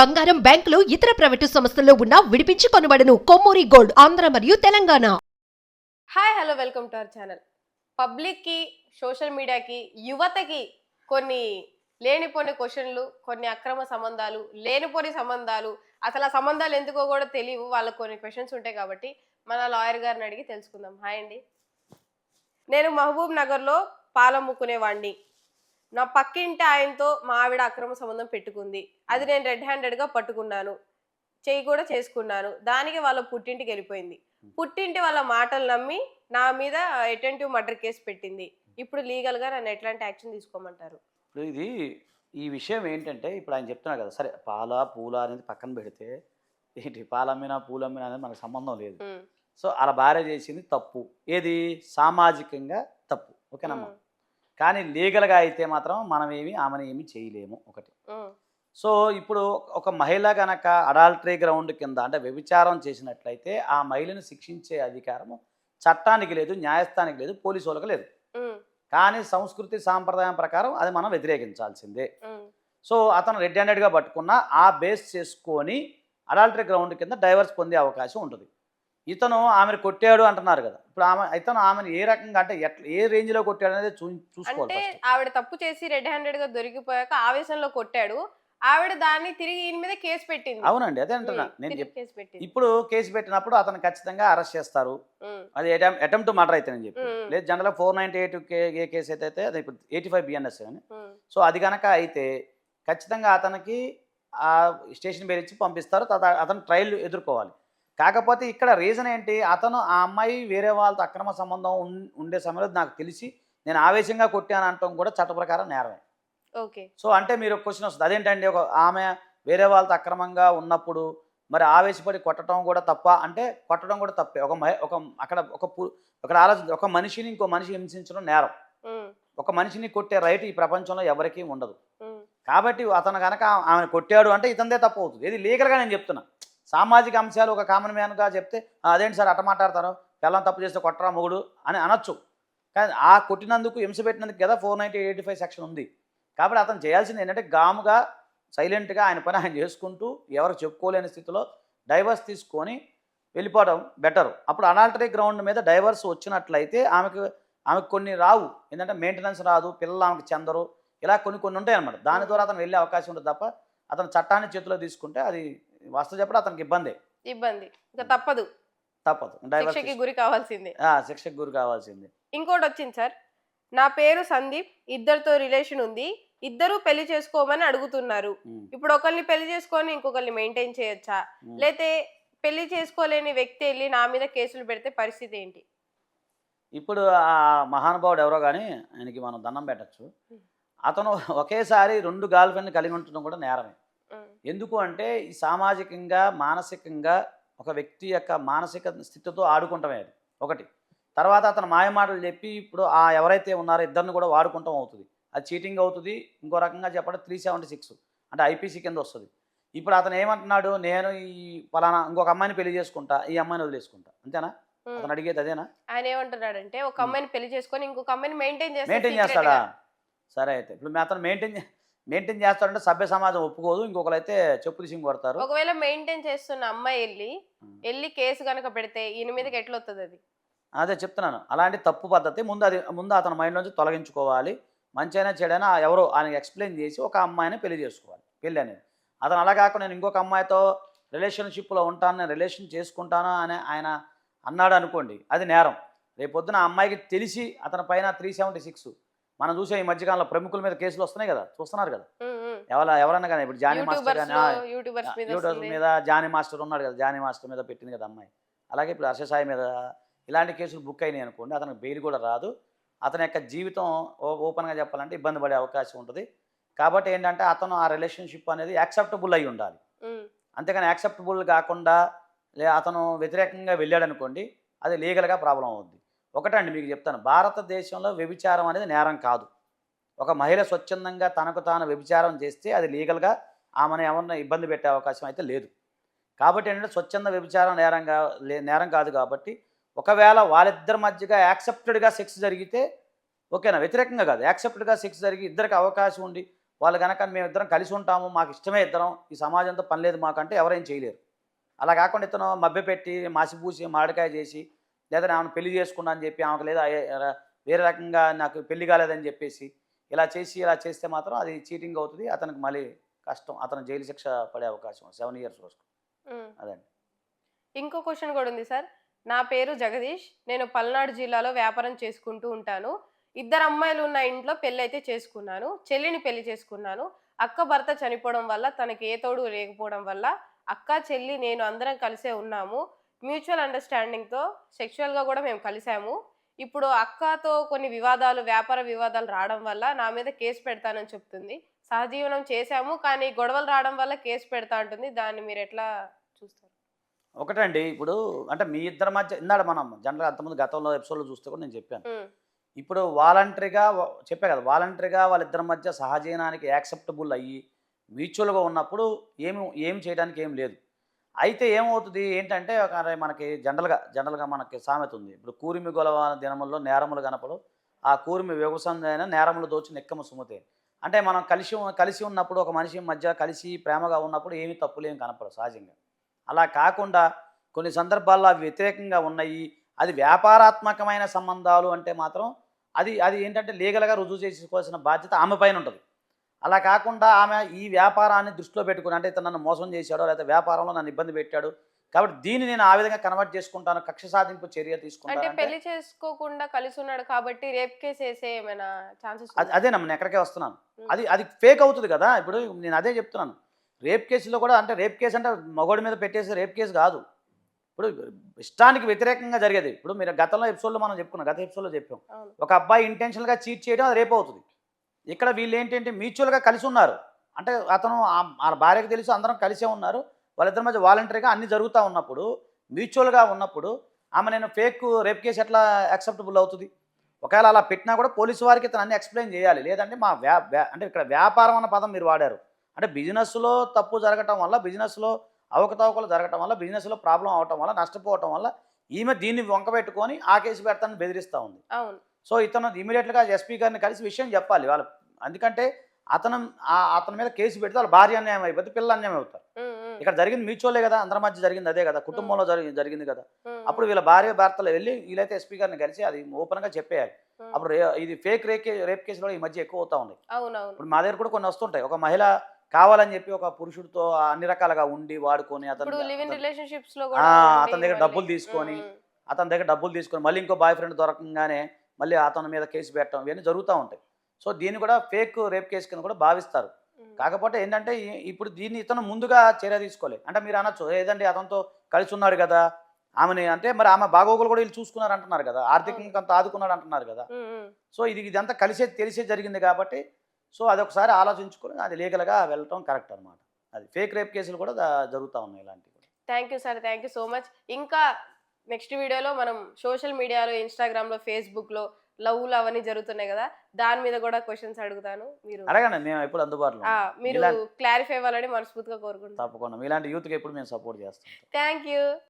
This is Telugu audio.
బంగారం బ్యాంకులు ఇతర ప్రైవేటు సంస్థల్లో ఉన్న విడిపించి కొనబడను కొమ్మూరి గోల్డ్ ఆంధ్ర మరియు Telangana. Hi hello welcome to our channel. పబ్లిక్కి సోషల్ మీడియాకి యువతకి కొన్ని లేనిపోని క్వశ్చన్లు కొన్ని అక్రమ సంబంధాలు లేనిపోని సంబంధాలు అసలు ఆ సంబంధాలు ఎందుకో కూడా తెలియవు. వాళ్ళకి కొన్ని క్వశ్చన్స్ ఉంటాయి కాబట్టి మన లాయర్ గారిని అడిగి తెలుసుకుందాం. హాయ్ అండి. నేను మహబూబ్ నగర్లో పాలమ్ముకునేవాడిని నా పక్కింటి ఆయనతో మా ఆవిడ అక్రమ సంబంధం పెట్టుకుంది. అది నేను రెడ్ హ్యాండెడ్గా పట్టుకున్నాను. చెయ్యి కూడా చేసుకున్నాను. దానికి వాళ్ళ పుట్టింటికి వెళ్ళిపోయింది. పుట్టింటి వాళ్ళ మాటలు నమ్మి నా మీద అటెంటివ్ మర్డర్ కేసు పెట్టింది. ఇప్పుడు లీగల్గా నన్ను ఎట్లాంటి యాక్షన్ తీసుకోమంటారు? ఇప్పుడు ఇది ఈ విషయం ఏంటంటే ఇప్పుడు ఆయన చెప్తున్నారు కదా సరే పాల పూల అనేది పక్కన పెడితే ఏంటి పాలమ్మినా పూలమ్మినా అనేది మనకు సంబంధం లేదు. సో అలా భార్య చేసింది తప్పు. ఏది? సామాజికంగా తప్పు. ఓకేనమ్మా కానీ లీగల్గా అయితే మాత్రం మనం ఏమి ఆమెను ఏమి చేయలేము ఒకటి. సో ఇప్పుడు ఒక మహిళ గనక అడాల్టరీ గ్రౌండ్ కింద అంటే వ్యభిచారం చేసినట్లయితే ఆ మహిళను శిక్షించే అధికారము చట్టానికి లేదు న్యాయస్థానికి లేదు పోలీసు వాళ్ళకి లేదు. కానీ సంస్కృతి సాంప్రదాయం ప్రకారం అది మనం వ్యతిరేకించాల్సిందే. సో అతను రెడ్ హ్యాండెడ్గా పట్టుకున్న ఆ బేస్ చేసుకొని అడాల్టరీ గ్రౌండ్ కింద డైవర్స్ పొందే అవకాశం ఉంటుంది. ఇతను ఆమెను కొట్టాడు అంటున్నారు కదా. ఇప్పుడు ఆమె ఇతను ఆమెను ఏ రకంగా అంటే ఎట్లా ఏ రేంజ్లో కొట్టాడు అనేది చూసుకోవాలి అంటే ఆవిడ తప్పు చేసి రెడ్ హ్యాండెడ్గా దొరికిపోయాక ఆవేశంలో కొట్టాడు. ఆవిడ దాన్ని తిరిగి ఈయన మీద కేసు పెట్టింది. అవునండి అదే అంటున్నా. నేను ఇప్పుడు కేసు పెట్టినప్పుడు అతను ఖచ్చితంగా అరెస్ట్ చేస్తారు. అది అటెంప్ట్ మర్డర్ అయితే నేను చెప్పి. లేదు general four ninety eight A case అయితే అది ఇప్పుడు ఎయిటీ ఫైవ్ బిఎన్ఎస్ అని. సో అది కనుక అయితే ఖచ్చితంగా అతనికి ఆ స్టేషన్ పేరు ఇచ్చి పంపిస్తారు. తర్వాత అతను ట్రయల్ ఎదుర్కోవాలి. కాకపోతే ఇక్కడ రీజన్ ఏంటి? అతను ఆ అమ్మాయి వేరే వాళ్ళతో అక్రమ సంబంధం ఉండే సమయంలో నాకు తెలిసి నేను ఆవేశంగా కొట్టాను అంటాం కూడా చట్ట ప్రకారం నేరమే. ఓకే. సో అంటే మీరు క్వశ్చన్ వస్తుంది. అదేంటండి? ఒక ఆమె వేరే వాళ్ళతో అక్రమంగా ఉన్నప్పుడు మరి ఆవేశపడి కొట్టడం కూడా తప్ప అంటే కొట్టడం కూడా తప్పే. ఒక ఒక అక్కడ ఒక పు- అక్కడ ఆలోచన ఒక మనిషిని ఇంకో మనిషి హింసించడం నేరం. ఒక మనిషిని కొట్టే రైట్ ఈ ప్రపంచంలో ఎవరికీ ఉండదు. కాబట్టి అతను కనుక ఆమె కొట్టాడు అంటే ఇతందే తప్పు అవుతుంది. ఇది లీగల్గా నేను చెప్తున్నా. సామాజిక అంశాలు ఒక కామన్ మ్యాన్గా చెప్తే అదేంటి సార్ అట్ట మాట్లాడతారు? పిల్లం తప్పు చేస్తే కొట్టరా మొగుడు? అని అనొచ్చు. కానీ ఆ కొట్టినందుకు హింస పెట్టినందుకు కదా four ninety eighty five section ఉంది. కాబట్టి అతను చేయాల్సింది ఏంటంటే గాముగా సైలెంట్గా ఆయన పని ఆయన చేసుకుంటూ ఎవరు చెప్పుకోలేని స్థితిలో డైవర్స్ తీసుకొని వెళ్ళిపోవడం బెటర్. అప్పుడు అనాల్టరీ గ్రౌండ్ మీద డైవర్స్ వచ్చినట్లయితే ఆమెకు ఆమెకు కొన్ని రావు. ఏంటంటే మెయింటెనెన్స్ రాదు పిల్లలు ఆమెకు చెందరు. ఇలా కొన్ని కొన్ని ఉంటాయి అన్నమాట దాని ద్వారా అతను వెళ్ళే అవకాశం ఉంటుంది తప్ప అతను చట్టాన్ని చేతిలో తీసుకుంటే అది వాస్తవ చెప్పడం అతనికి ఇబ్బంది. ఇబ్బంది. ఇంకా తప్పదు. తప్పదు. శిక్షకి గురి కావాల్సిందే. ఆ, శిక్షకు గురి కావాల్సింది. ఇంకోటి వచ్చింది సార్. నా పేరు సందీప్ ఇద్దరితో రిలేషన్ ఉంది. ఇద్దరు పెళ్ళి చేసుకోమని అడుగుతున్నారు. ఇప్పుడు ఒకరిని పెళ్ళి చేసుకొని ఇంకొకరిని మెయింటైన్ చేయొచ్చా. లేతే పెళ్ళి చేసుకోలేని వ్యక్తి వెళ్ళి నా మీద కేసులు పెడితే పరిస్థితి ఏంటి? ఇప్పుడు ఆ మహానుభావుడు ఎవరో కానీ ఆయనకి మనం దండం పెట్టచ్చు. అతను ఒకేసారి రెండు గర్ల్ ఫ్రెండ్ కలిగి ఉండటం కూడా నేరమే. ఎందుకు అంటే ఈ సామాజికంగా మానసికంగా ఒక వ్యక్తి యొక్క మానసిక స్థితితో ఆడుకుంటామే అది. ఒకటి. తర్వాత అతను మాయ మాటలు చెప్పి ఇప్పుడు ఆ ఎవరైతే ఉన్నారో ఇద్దరిని కూడా వాడుకుంటాం అవుతుంది. అది చీటింగ్ అవుతుంది. ఇంకో రకంగా చెప్పడం త్రీ సెవెంటీ సిక్స్ అంటే ఐపీసీ కింద వస్తుంది. ఇప్పుడు అతను ఏమంటున్నాడు? నేను ఈ పలానా ఇంకొక అమ్మాయిని పెళ్ళి చేసుకుంటా ఈ అమ్మాయిని వదిలేసుకుంటా. అంతేనా. అతను అడిగేది అదేనా? ఆయన ఏమంటున్నాడంటే ఒక అమ్మాయిని పెళ్ళి చేసుకొని ఇంకొక అమ్మాయిని మెయింటైన్ మెయింటైన్ చేస్తాడా. సరే అయితే. ఇప్పుడు అతను మెయింటైన్ మెయింటైన్ చేస్తాడంటే సభ్య సమాజం ఒప్పుకోదు. ఇంకొకరు అయితే చెప్పు తీసి కొడతారు ఒకవేళ మెయింటైన్ చేస్తున్న అమ్మాయి వెళ్ళి. వెళ్ళి కేసు కనుక పెడితే ఈయన మీదకి ఎట్లా వస్తుంది అది? అదే చెప్తున్నాను. అలాంటి తప్పు పద్ధతి ముందు అది ముందు అతని మైండ్ నుంచి తొలగించుకోవాలి. మంచైనా చెడైనా ఎవరో ఆయనకి ఎక్స్ప్లెయిన్ చేసి ఒక అమ్మాయిని పెళ్ళి చేసుకోవాలి. పెళ్ళి అనేది. అతను అలా కాకుండా నేను ఇంకొక అమ్మాయితో రిలేషన్షిప్లో ఉంటాను నేను రిలేషన్ చేసుకుంటాను అని ఆయన అన్నాడు అనుకోండి అది నేరం. రేపొద్దున ఆ అమ్మాయికి తెలిసి అతని పైన త్రీ సెవెంటీ సిక్స్ మనం చూసే ఈ మధ్యకాలంలో ప్రముఖుల మీద కేసులు వస్తున్నాయి కదా చూస్తున్నారు కదా. ఎవరు ఎవరన్నా కానీ ఇప్పుడు జానీ మాస్టర్ కానీ యూట్యూబర్స్ మీద జానీ మాస్టర్ ఉన్నాడు కదా జానీ మాస్టర్ మీద పెట్టింది కదా అమ్మాయి. అలాగే ఇప్పుడు హర్షసాయి మీద ఇలాంటి కేసులు బుక్ అయినాయి అనుకోండి అతనికి బెయిల్ కూడా రాదు. అతని యొక్క జీవితం ఓ- ఓపెన్గా చెప్పాలంటే ఇబ్బంది పడే అవకాశం ఉంటుంది. కాబట్టి ఏంటంటే అతను ఆ రిలేషన్షిప్ అనేది యాక్సెప్టబుల్ అయి ఉండాలి. ఉమ్, అంతేగాని యాక్సెప్టబుల్ కాకుండా లే అతను వ్యతిరేకంగా వెళ్ళాడు అనుకోండి అది లీగల్గా ప్రాబ్లం అవుద్ది. ఒకటండి మీకు చెప్తాను. భారతదేశంలో వ్యభిచారం అనేది నేరం కాదు. ఒక మహిళ స్వచ్ఛందంగా తనకు తాను వ్యభిచారం చేస్తే అది లీగల్గా ఆమెను ఏమన్నా ఇబ్బంది పెట్టే అవకాశం అయితే లేదు. కాబట్టి ఏంటంటే స్వచ్ఛంద వ్యభిచారం నేరంగా లే నేరం కాదు కాబట్టి ఒకవేళ వాళ్ళిద్దరి మధ్యగా యాక్సెప్టెడ్గా సెక్స్ జరిగితే ఓకేనా? వ్యతిరేకంగా కాదు. యాక్సెప్టెడ్గా సెక్స్ జరిగి ఇద్దరికి అవకాశం ఉండి వాళ్ళు కనుక మేము ఇద్దరం కలిసి ఉంటాము మాకు ఇష్టమే ఇద్దరం ఈ సమాజంతో పని లేదు మాకంటే ఎవరేం చేయలేరు. అలా కాకుండా ఇతను మభ్యపెట్టి మాసిపూసి మామిడికాయ చేసి లేదా ఆమెను పెళ్ళి చేసుకున్నా అని చెప్పి ఆమెకు లేదా వేరే రకంగా నాకు పెళ్ళి కాలేదని చెప్పేసి ఇలా చేసి ఇలా చేస్తే మాత్రం అది చీటింగ్ అవుతుంది. అతనికి మళ్ళీ కష్టం. అతను జైలు శిక్ష పడే అవకాశం సెవెన్ ఇయర్స్ వరకు. అదండి. ఇంకో క్వశ్చన్ కూడా ఉంది సార్ నా పేరు జగదీష్. నేను పల్నాడు జిల్లాలో వ్యాపారం చేసుకుంటూ ఉంటాను. ఇద్దరు అమ్మాయిలు ఉన్న ఇంట్లో పెళ్ళి అయితే చేసుకున్నాను. చెల్లిని పెళ్ళి చేసుకున్నాను. అక్క భర్త చనిపోవడం వల్ల తనకి ఏ తోడు లేకపోవడం వల్ల అక్క చెల్లి నేను అందరం కలిసే ఉన్నాము. మ్యూచువల్ అండర్స్టాండింగ్తో సెక్షువల్గా కూడా మేము కలిసాము ఇప్పుడు అక్కతో కొన్ని వివాదాలు వ్యాపార వివాదాలు రావడం వల్ల నా మీద కేసు పెడతానని చెప్తుంది. సహజీవనం చేశాము కానీ గొడవలు రావడం వల్ల కేసు పెడతా ఉంటుంది దాన్ని మీరు ఎట్లా చూస్తారు? ఒకటండి ఇప్పుడు అంటే మీ ఇద్దరి మధ్య ఇందాక మనం జనరల్గా అంతకుముందు గతంలో ఎపిసోడ్లో చూస్తే కూడా నేను చెప్పాను. ఇప్పుడు వాలంటరీగా చెప్పా కదా వాలంటరీగా వాళ్ళిద్దరి మధ్య సహజీవనానికి యాక్సెప్టబుల్ అయ్యి మ్యూచువల్గా ఉన్నప్పుడు ఏమి ఏం చేయడానికి ఏం లేదు. అయితే ఏమవుతుంది? ఏంటంటే ఒక మనకి జనరల్గా జనరల్గా మనకి సామెత ఉంది. ఇప్పుడు కూరిమి గొలవ దినముల్లో నేరములు కనపడు ఆ కూరిమి వ్యవసాయం నేరములు దోచి నెక్కము సుమతే. అంటే మనం కలిసి కలిసి ఉన్నప్పుడు ఒక మనిషి మధ్య కలిసి ప్రేమగా ఉన్నప్పుడు ఏమి తప్పులు ఏమి కనపడవు సహజంగా. అలా కాకుండా కొన్ని సందర్భాల్లో అవి వ్యతిరేకంగా ఉన్నాయి. అది వ్యాపారాత్మకమైన సంబంధాలు అంటే మాత్రం అది అది ఏంటంటే లీగల్గా రుజువు చేసుకోవాల్సిన బాధ్యత ఆమె పైన ఉంటుంది. అలా కాకుండా ఆమె ఈ వ్యాపారాన్ని దృష్టిలో పెట్టుకుని అంటే ఇతను నన్ను మోసం చేశాడో లేకపోతే వ్యాపారంలో నన్ను ఇబ్బంది పెట్టాడు కాబట్టి దీన్ని నేను ఆ విధంగా కన్వర్ట్ చేసుకుంటాను కక్ష సాధింపు చర్య అంటే తీసుకుంటాను పెళ్ళి చేసుకోకుండా కలిసి ఉన్నాడు కాబట్టి రేప్ కేసు వేసే ఏమైనా ఛాన్సెస్ అది నేను ఎక్కడికే వస్తున్నాను. అది అది ఫేక్ అవుతుంది కదా ఇప్పుడు నేను అదే చెప్తున్నాను. రేప్ కేసులో కూడా అంటే రేప్ కేసు అంటే మగోడి మీద పెట్టేసి రేప్ కేసు కాదు. ఇప్పుడు ఇష్టానికి వ్యతిరేకంగా జరిగేది. ఇప్పుడు మీరు గతంలో ఎపిసోడ్లో మనం చెప్పుకున్నాం గత ఎపిసోడ్లో చెప్పాం. ఒక అబ్బాయి ఇంటెన్షనల్గా చీట్ చేయడం అది రేప్ అవుతుంది. ఇక్కడ వీళ్ళు ఏంటంటే మ్యూచువల్గా కలిసి ఉన్నారు. అంటే అతను ఆ- భార్యకు తెలుసు అందరం కలిసే ఉన్నారు. వాళ్ళిద్దరి మధ్య వాలంటరీగా అన్ని జరుగుతూ ఉన్నప్పుడు మ్యూచువల్గా ఉన్నప్పుడు ఆమె నేను ఫేక్ రేప్ కేసు ఎట్లా యాక్సెప్టబుల్ అవుతుంది? ఒకవేళ అలా పెట్టినా కూడా పోలీసు వారికి ఇతను అన్ని ఎక్స్ప్లెయిన్ చేయాలి. లేదంటే మా వ్యా వ్యా- అంటే ఇక్కడ వ్యాపారం అన్న పదం మీరు వాడారు. అంటే బిజినెస్లో తప్పు జరగటం వల్ల బిజినెస్లో అవకతవకలు జరగటం వల్ల బిజినెస్లో ప్రాబ్లం అవటం వల్ల నష్టపోవటం వల్ల ఈమె దీన్ని వంకబెట్టుకొని ఆ కేసు పెడతానని బెదిరిస్తూ ఉంది. అవును. సో ఇతను ఇమీడియట్గా ఎస్పీ గారిని కలిసి విషయం చెప్పాలి. వాళ్ళు ఎందుకంటే అతను ఆ- అతని మీద కేసు పెడితే వాళ్ళ భార్య అన్యాయం అయిపోతే పిల్ల అన్యాయం అవుతారు. ఇక్కడ జరిగింది మ్యూచువలే కదా అందరి మధ్య జరిగింది అదే కదా కుటుంబంలో జరిగింది జరిగింది కదా. అప్పుడు వీళ్ళ భార్య భర్తలు వెళ్ళి వీళ్ళైతే ఎస్పీ గారిని కలిసి అది ఓపెన్గా చెప్పేయాలి. అప్పుడు ఇది ఫేక్ రేప్ రేప్ కేసులు ఈ మధ్య ఎక్కువ అవుతా ఉన్నాయి ఇప్పుడు మా దగ్గర కూడా కొన్ని వస్తుంటాయి. ఒక మహిళ కావాలని చెప్పి ఒక పురుషుడితో అన్ని రకాలుగా ఉండి వాడుకొని అతను అతని దగ్గర డబ్బులు తీసుకొని అతని దగ్గర డబ్బులు తీసుకొని మళ్ళీ ఇంకో బాయ్ ఫ్రెండ్ దొరకంగానే మళ్ళీ అతని మీద కేసు పెట్టడం ఇవన్నీ జరుగుతూ ఉంటాయి. సో దీన్ని కూడా ఫేక్ రేప్ కేసు కింద కూడా భావిస్తారు. కాకపోతే ఏంటంటే ఇప్పుడు దీన్ని ఇతను ముందుగా చర్య తీసుకోవాలి అంటే మీరు అనొచ్చు ఏదండి అతనితో కలిసి ఉన్నాడు కదా? ఆమెని అంటే మరి ఆమె బాగోగులు కూడా వీళ్ళు చూసుకున్నారు అంటున్నారు కదా? ఆర్థికంగా అంత ఆదుకున్నాడు అంటున్నారు కదా. సో ఇది ఇదంతా కలిసే తెలిసే జరిగింది కాబట్టి సో అది ఒకసారి ఆలోచించుకొని అది లీగల్గా వెళ్ళటం కరెక్ట్ అనమాట అది ఫేక్ రేప్ కేసులు కూడా జరుగుతూ ఉన్నాయి ఇలాంటివి thank you sir thank you so much. ఇంకా నెక్స్ట్ వీడియోలో మనం సోషల్ మీడియాలో ఇన్స్టాగ్రామ్లో ఫేస్బుక్లో లవ్లు అవన్నీ జరుగుతున్నాయి కదా దాని మీద కూడా క్వశ్చన్స్ అడుగుతాను. మీరు అడగండి మేము ఎప్పుడు అందుబాటులో. మీరు క్లారిఫై అవ్వాలని మనస్ఫూర్తిగా కోరుకుంటున్నాను తప్పకుండా. ఇలాంటి యూత్కి ఎప్పుడు మేము సపోర్ట్ చేస్తాం. Thank you